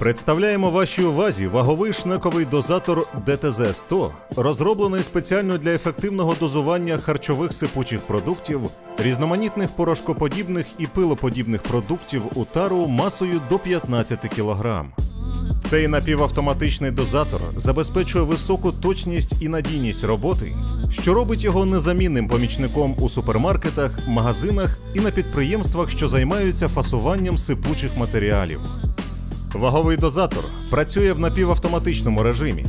Представляємо вашій увазі ваговий шнековий дозатор ДТЗ-100, розроблений спеціально для ефективного дозування харчових сипучих продуктів, різноманітних порошкоподібних і пилоподібних продуктів у тару масою до 15 кг. Цей напівавтоматичний дозатор забезпечує високу точність і надійність роботи, що робить його незамінним помічником у супермаркетах, магазинах і на підприємствах, що займаються фасуванням сипучих матеріалів. Ваговий дозатор працює в напівавтоматичному режимі.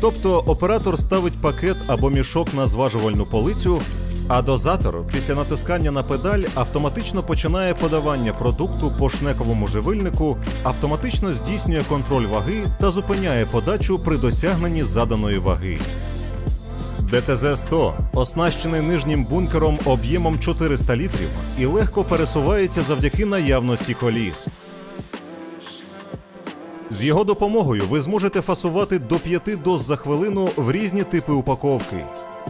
Тобто оператор ставить пакет або мішок на зважувальну полицю, а дозатор після натискання на педаль автоматично починає подавання продукту по шнековому живильнику, автоматично здійснює контроль ваги та зупиняє подачу при досягненні заданої ваги. ДТЗ-100 оснащений нижнім бункером об'ємом 400 літрів і легко пересувається завдяки наявності коліс. З його допомогою ви зможете фасувати до 5 доз за хвилину в різні типи упаковки: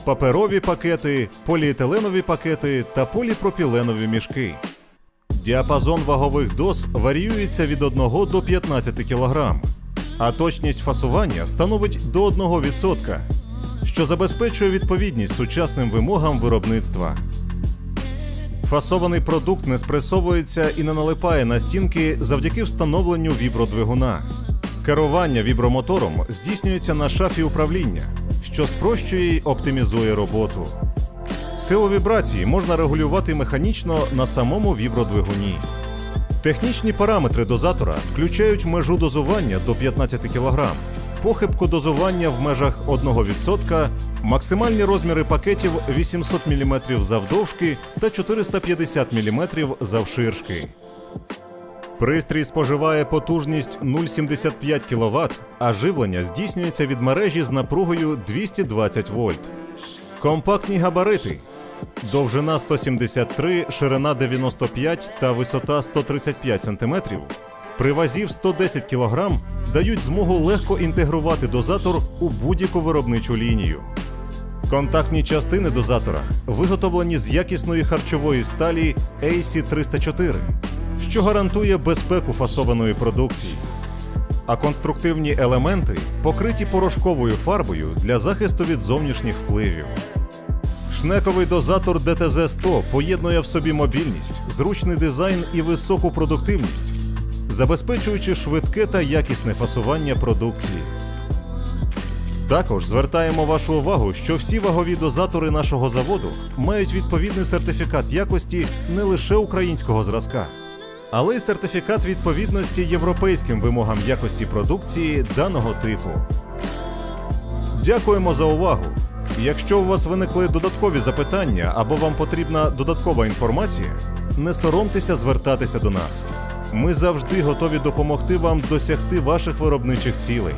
паперові пакети, поліетиленові пакети та поліпропіленові мішки. Діапазон вагових доз варіюється від 1 до 15 кг, а точність фасування становить до 1%, що забезпечує відповідність сучасним вимогам виробництва. Фасований продукт не спресовується і не налипає на стінки завдяки встановленню вібродвигуна. Керування вібромотором здійснюється на шафі управління, що спрощує й оптимізує роботу. Силу вібрації можна регулювати механічно на самому вібродвигуні. Технічні параметри дозатора включають межу дозування до 15 кг, похибку дозування в межах 1%, максимальні розміри пакетів 800 мм завдовжки та 450 мм завширшки. Пристрій споживає потужність 0,75 кВт, а живлення здійснюється від мережі з напругою 220 вольт. Компактні габарити. Довжина 173, ширина 95 та висота 135 см при вазі в 110 кг дають змогу легко інтегрувати дозатор у будь-яку виробничу лінію. Контактні частини дозатора виготовлені з якісної харчової сталі AC304, що гарантує безпеку фасованої продукції. А конструктивні елементи покриті порошковою фарбою для захисту від зовнішніх впливів. Шнековий дозатор ДТЗ-100 поєднує в собі мобільність, зручний дизайн і високу продуктивність, забезпечуючи швидке та якісне фасування продукції. Також звертаємо вашу увагу, що всі вагові дозатори нашого заводу мають відповідний сертифікат якості не лише українського зразка, але й сертифікат відповідності європейським вимогам якості продукції даного типу. Дякуємо за увагу! Якщо у вас виникли додаткові запитання або вам потрібна додаткова інформація, не соромтеся звертатися до нас. Ми завжди готові допомогти вам досягти ваших виробничих цілей.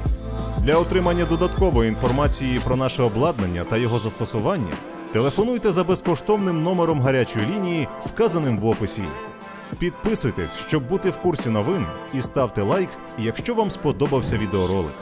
Для отримання додаткової інформації про наше обладнання та його застосування телефонуйте за безкоштовним номером гарячої лінії, вказаним в описі. Підписуйтесь, щоб бути в курсі новин, і ставте лайк, якщо вам сподобався відеоролик.